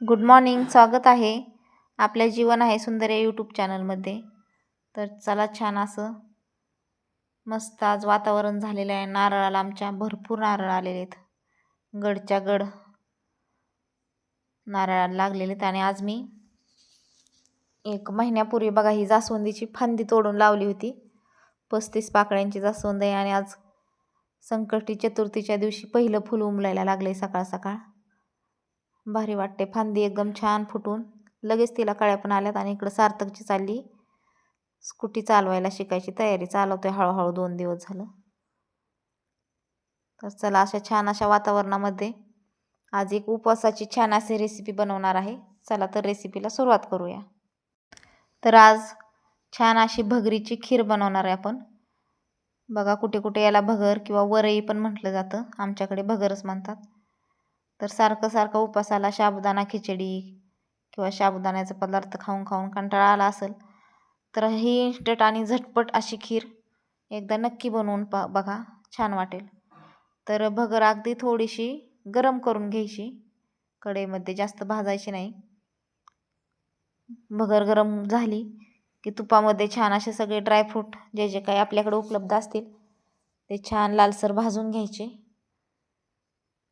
Good morning स्वागत आहे आपल्या जीवन आहे सुंदर या यूट्यूब चॅनलमध्ये. तर चला छान असं मस्त आज वातावरण झालेलं आहे. नारळाला आमच्या भरपूर नारळ आलेले आहेत. गडच्या गड नारळाला लागलेले आहेत आणि आज मी एक महिन्यापूर्वी बघा ही जास्वंदीची फांदी तोडून लावली होती. पस्तीस पाकळ्यांची जास्वंद आहे आणि आज संकष्टी चतुर्थीच्या दिवशी पहिलं फुल उमलायला लागलं आहे सकाळ सकाळ. भारी वाटते. फांदी एकदम छान फुटून. लगेच तिला काळ्या पण आल्यात आणि इकडं सार्थकची चालली. स्कूटी चालवायला शिकायची तयारी चालवतोय. हळूहळू दोन दिवस झालं. तर चला अशा छान अशा वातावरणामध्ये आज एक उपवासाची छान अशी रेसिपी बनवणार आहे. चला तर रेसिपीला सुरुवात करूया. तर आज छान अशी भगरीची खीर बनवणार आहे आपण. बघा कुठे कुठे याला भगर किंवा वरई पण म्हटलं जातं. आमच्याकडे भगरच म्हणतात. तर सारखं सारखं उपासाला साबुदाणा खिचडी किंवा साबुदाण्याचा पदार्थ खाऊन खाऊन कंटाळा आला असेल तर ही इन्स्टंट आणि झटपट अशी खीर एकदा नक्की बनवून पा बघा छान वाटेल. तर भगर अगदी थोडीशी गरम करून घ्यायची. कढईमध्ये जास्त भाजायची नाही. भगर गरम झाली की तुपामध्ये छान असे सगळे ड्रायफ्रूट जे जे काही आपल्याकडे उपलब्ध असतील ते छान लालसर भाजून घ्यायचे.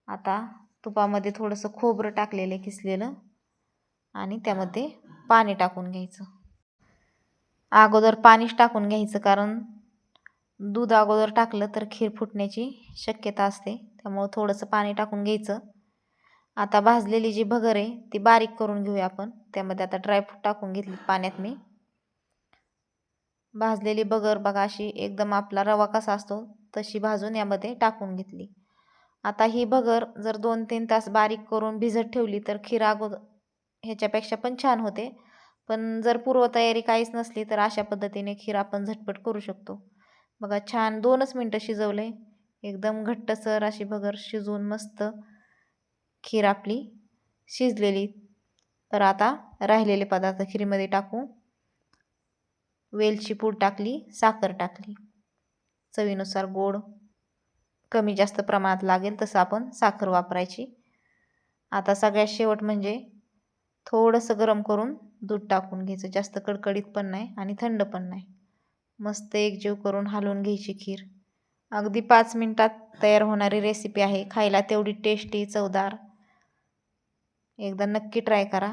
आता तुपामध्ये थोडंसं खोबरं टाकलेलं किसलेलं आणि त्यामध्ये पाणी टाकून घ्यायचं. अगोदर पाणीच टाकून घ्यायचं कारण दूध अगोदर टाकलं तर खीर फुटण्याची शक्यता असते. त्यामुळं थोडंसं पाणी टाकून घ्यायचं. आता भाजलेली जी भगर आहे ती बारीक करून घेऊया आपण. त्यामध्ये आता ड्रायफ्रूट टाकून घेतली पाण्यात मी. भाजलेली बगर बघा अशी एकदम आपला रवा कसा असतो तशी भाजून यामध्ये टाकून घेतली. आता ही भगर जर दोन तीन तास बारीक करून भिजत ठेवली तर खीर अगोदर ह्याच्यापेक्षा पण छान होते. पण जर पूर्वतयारी काहीच नसली तर अशा पद्धतीने खीर आपण झटपट करू शकतो. बघा छान दोनच मिनटं शिजवलं. आहे एकदम घट्टसर अशी भगर शिजवून मस्त खीर आपली शिजलेली. तर आता राहिलेले पदार्थ खिरीमध्ये टाकू. वेलची पूड टाकली साखर टाकली. चवीनुसार गोड. कमी जास्त प्रमाणात लागेल तसं आपण साखर वापरायची. आता सगळ्यात शेवट म्हणजे थोडंसं गरम करून दूध टाकून घ्यायचं. जास्त कडकडीत पण नाही आणि थंड पण नाही. मस्त एकजीव करून हलवून घ्यायची खीर. अगदी पाच मिनटात तयार होणारी रेसिपी आहे. खायला तेवढी टेस्टी चवदार. एकदा नक्की ट्राय करा.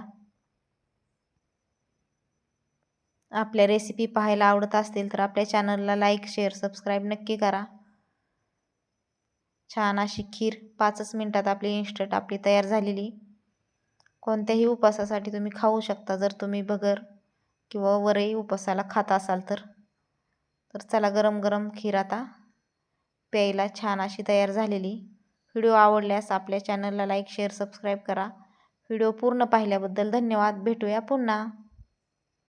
आपल्या रेसिपी पाहायला आवडत असतील तर आपल्या चॅनलला लाईक शेअर सबस्क्राईब नक्की करा. छान अशी खीर पाचच मिनटात आपली इन्स्टंट आपली तयार झालेली. कोणत्याही उपासासाठी तुम्ही खाऊ शकता जर तुम्ही बगर किंवा वरही उपासाला खात असाल तर. तर चला गरम गरम खीर आता प्यायला छान अशी तयार झालेली. व्हिडिओ आवडल्यास आपल्या चॅनलला लाईक शेअर सबस्क्राईब करा. व्हिडिओ पूर्ण पाहिल्याबद्दल धन्यवाद. भेटूया पुन्हा.